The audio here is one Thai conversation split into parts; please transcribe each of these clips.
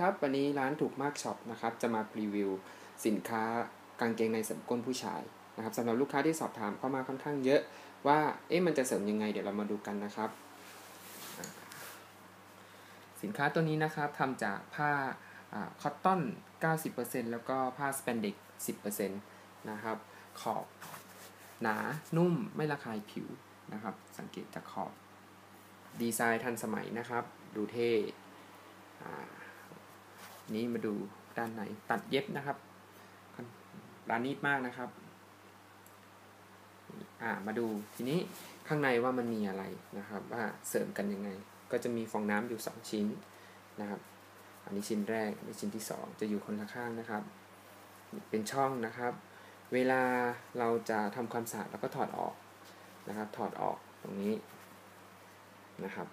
ครับวันนี้ร้านถูกมากช็อปนะครับจะมารีวิวสินค้ากางเกงในเสริมก้นผู้ชายนะครับสำหรับลูกค้าที่สอบถามเข้ามาค่อนข้างเยอะว่าเอ๊ะมันจะเสริมยังไง เดี๋ยวเรามาดูกันนะครับ สินค้าตัวนี้นะครับทำจากผ้าคอตตอน 90%แล้วก็ผ้าสเปนเด็ก10%นะครับขอบหนานุ่มไม่ระคายผิวนะครับ สังเกตจากขอบ ดีไซน์ทันสมัยนะครับ ดูเท่ นี้มาดูด้านไหนตัดเย็บนะครับร้านนิดมากนะครับอ่ามาดูทีนี้ข้างในว่ามันมีอะไรนะครับ ว่าเสริมกันยังไง ก็จะมีฟองน้ำอยู่ 2 ชิ้นนะครับ อันนี้ชิ้นแรกอันนี้ชิ้นที่ 2 จะอยู่คนละข้างนะครับ เป็นช่องนะครับ เวลาเราจะทำความสะอาดเราก็ถอดออกนะครับ ถอดออกตรงนี้นะครับ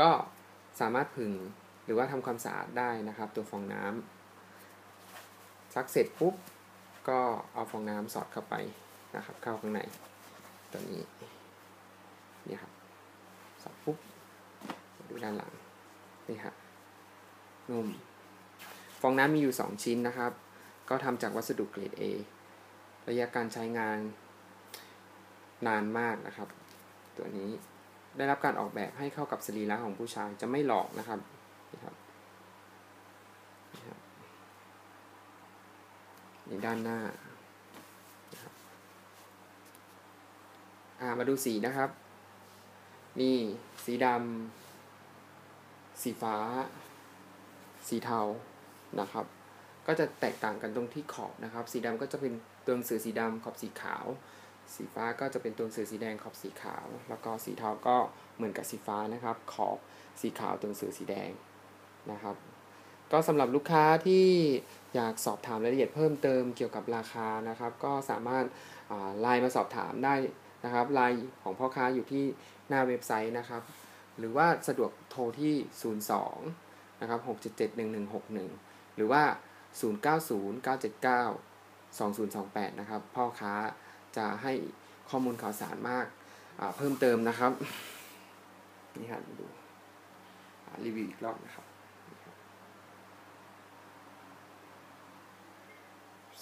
ก็สามารถผึ่ง หรือว่าทำความสะอาดได้นะครับ ตัวฟองน้ำซักเสร็จปุ๊บก็เอาฟองน้ำสอดเข้าไปนะครับ เข้าข้างในตัวนี้นี่ครับสอดปุ๊บดูด้านหลังนี่ครับนุ่มฟองน้ำมีอยู่ 2 ชิ้นนะครับ ก็ทำจากวัสดุเกรด A ระยะการใช้งานนานมากนะครับ ตัวนี้ได้รับการออกแบบให้เข้ากับสรีระของผู้ชายจะไม่หลอกนะครับ นี่ด้านหน้าามาดูสีนะครับ มีสีดำ สีฟ้า สีเทา นะครับ ก็จะแตกต่างกันตรงที่ขอบนะครับ สีดำก็จะเป็นตัวหนังสือสีดำขอบสีขาว สีฟ้าก็จะเป็นตัวหนังสือสีแดงขอบสีขาว แล้วก็สีเทาก็เหมือนกับสีฟ้านะครับ ขอบสีขาวตัวหนังสือสีแดงนะครับ ก็สำหรับลูกค้าที่อยากสอบถามรายละเอียดเพิ่มเติมเกี่ยวกับราคานะครับ ก็สามารถไลน์มาสอบถามได้นะครับไลน์ของพ่อค้าอยู่ที่หน้าเว็บไซต์นะครับ หรือว่าสะดวกโทรที่ 02นะครับ6771161 หรือว่า 0909792028 นะครับ พ่อค้าจะให้ข้อมูลข่าวสารมากเพิ่มเติมนะครับ นี่ครับดูรีวิวอีกรอบนะครับ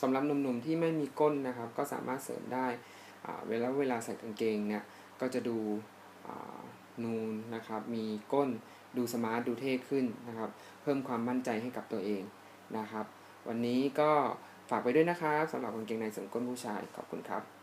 สำหรับหนุ่มๆที่ไม่มีก้นนะครับ ก็สามารถเสริมได้เวลาเวลาใส่กางเกงเนี่ยก็จะดูนูนนะครับ มีก้นดูสมาร์ทดูเท่ขึ้นนะครับ เพิ่มความมั่นใจให้กับตัวเองนะครับ วันนี้ก็ฝากไปด้วยนะครับสำหรับกางเกงในเสริมก้นผู้ชายขอบคุณครับ